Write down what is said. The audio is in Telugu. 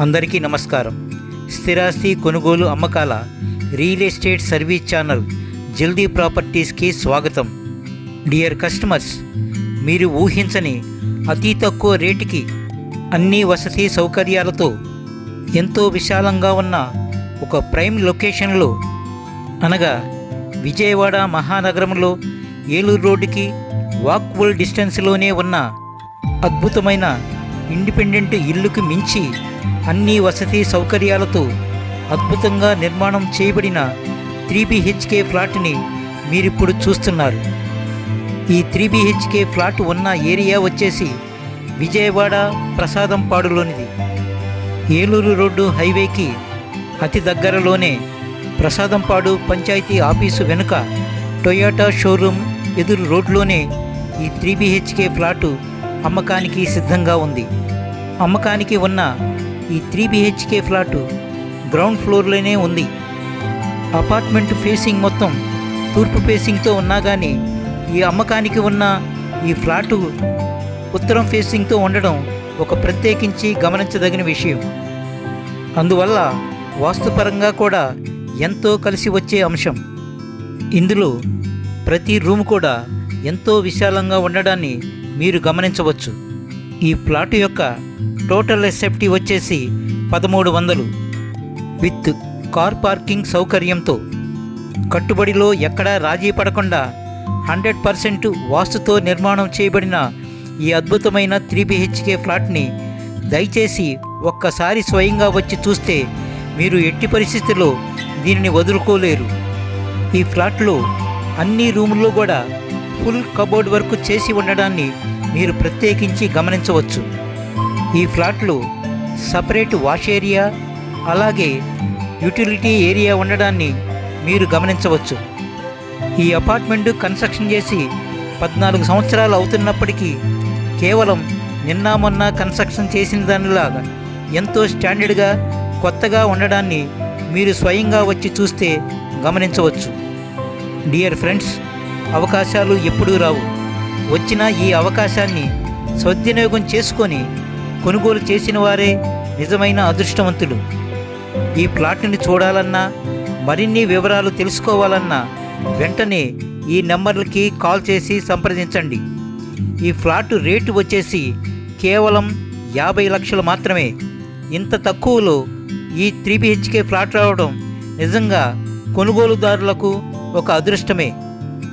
అందరికీ నమస్కారం. స్థిరాస్తి కొనుగోలు అమ్మకాల రియల్ ఎస్టేట్ సర్వీస్ ఛానల్ జల్దీ ప్రాపర్టీస్కి స్వాగతం. డియర్ కస్టమర్స్ మీరు ఊహించని అతి తక్కువ రేటుకి అన్ని వసతి సౌకర్యాలతో ఎంతో విశాలంగా ఉన్న ఒక ప్రైమ్ లొకేషన్లో అనగా విజయవాడ మహానగరంలో ఏలూరు రోడ్డుకి వాక్బుల్ డిస్టెన్స్లోనే ఉన్న అద్భుతమైన ఇండిపెండెంట్ ఇల్లుకి మించి అన్ని వసతి సౌకర్యాలతో అద్భుతంగా నిర్మాణం చేయబడిన త్రీ బిహెచ్కే ఫ్లాట్ని మీరిప్పుడు చూస్తున్నారు. ఈ త్రీ బిహెచ్కే ఫ్లాట్ ఉన్న ఏరియా వచ్చేసి విజయవాడ ప్రసాదంపాడులోనిది. ఏలూరు రోడ్డు హైవేకి అతి దగ్గరలోనే ప్రసాదంపాడు పంచాయతీ ఆఫీసు వెనుక టొయోటా షోరూమ్ ఎదురు రోడ్లోనే ఈ త్రీ బిహెచ్కే ఫ్లాటు అమ్మకానికి సిద్ధంగా ఉంది. అమ్మకానికి ఉన్న ఈ త్రీ బిహెచ్కే ఫ్లాటు గ్రౌండ్ ఫ్లోర్లోనే ఉంది. అపార్ట్మెంట్ ఫేసింగ్ మొత్తం తూర్పు ఫేసింగ్తో ఉన్నా కానీ ఈ అమ్మకానికి ఉన్న ఈ ఫ్లాటు ఉత్తరం ఫేసింగ్తో ఉండడం ఒక ప్రత్యేకించి గమనించదగిన విషయం. అందువల్ల వాస్తుపరంగా కూడా ఎంతో కలిసి వచ్చే అంశం. ఇందులో ప్రతి రూమ్ కూడా ఎంతో విశాలంగా ఉండడాన్ని మీరు గమనించవచ్చు. ఈ ప్లాట్ యొక్క టోటల్ ఎస్ఎఫ్టీ వచ్చేసి పదమూడు వందలు. విత్ కార్ పార్కింగ్ సౌకర్యంతో కట్టుబడిలో ఎక్కడా రాజీ పడకుండా హండ్రెడ్ పర్సెంట్ వాస్తుతో నిర్మాణం చేయబడిన ఈ అద్భుతమైన త్రీ బిహెచ్కే ఫ్లాట్ని దయచేసి ఒక్కసారి స్వయంగా వచ్చి చూస్తే మీరు ఎట్టి పరిస్థితుల్లో దీనిని వదులుకోలేరు. ఈ ఫ్లాట్లో అన్ని రూముల్లో కూడా ఫుల్ కబోర్డ్ వర్క్ చేసి ఉండడాన్ని మీరు ప్రత్యేకించి గమనించవచ్చు. ఈ ఫ్లాట్లు సపరేట్ వాష్ ఏరియా అలాగే యూటిలిటీ ఏరియా ఉండడాన్ని మీరు గమనించవచ్చు. ఈ అపార్ట్మెంట్ కన్స్ట్రక్షన్ చేసి పద్నాలుగు సంవత్సరాలు అవుతున్నప్పటికీ కేవలం నిన్న మొన్న కన్స్ట్రక్షన్ చేసిన దానిలాగా ఎంతో స్టాండర్డ్గా కొత్తగా ఉండడాన్ని మీరు స్వయంగా వచ్చి చూస్తే గమనించవచ్చు. డియర్ ఫ్రెండ్స్ అవకాశాలు ఎప్పుడూ రావు. వచ్చిన ఈ అవకాశాన్ని సద్వినియోగం చేసుకొని కొనుగోలు చేసిన వారే నిజమైన అదృష్టవంతులు. ఈ ప్లాట్ని చూడాలన్నా మరిన్ని వివరాలు తెలుసుకోవాలన్నా వెంటనే ఈ నెంబర్లకి కాల్ చేసి సంప్రదించండి. ఈ ఫ్లాట్ రేటు వచ్చేసి కేవలం యాభై లక్షలు మాత్రమే. ఇంత తక్కువలో ఈ త్రీ బిహెచ్కే ఫ్లాట్ రావడం నిజంగా కొనుగోలుదారులకు ఒక అదృష్టమే.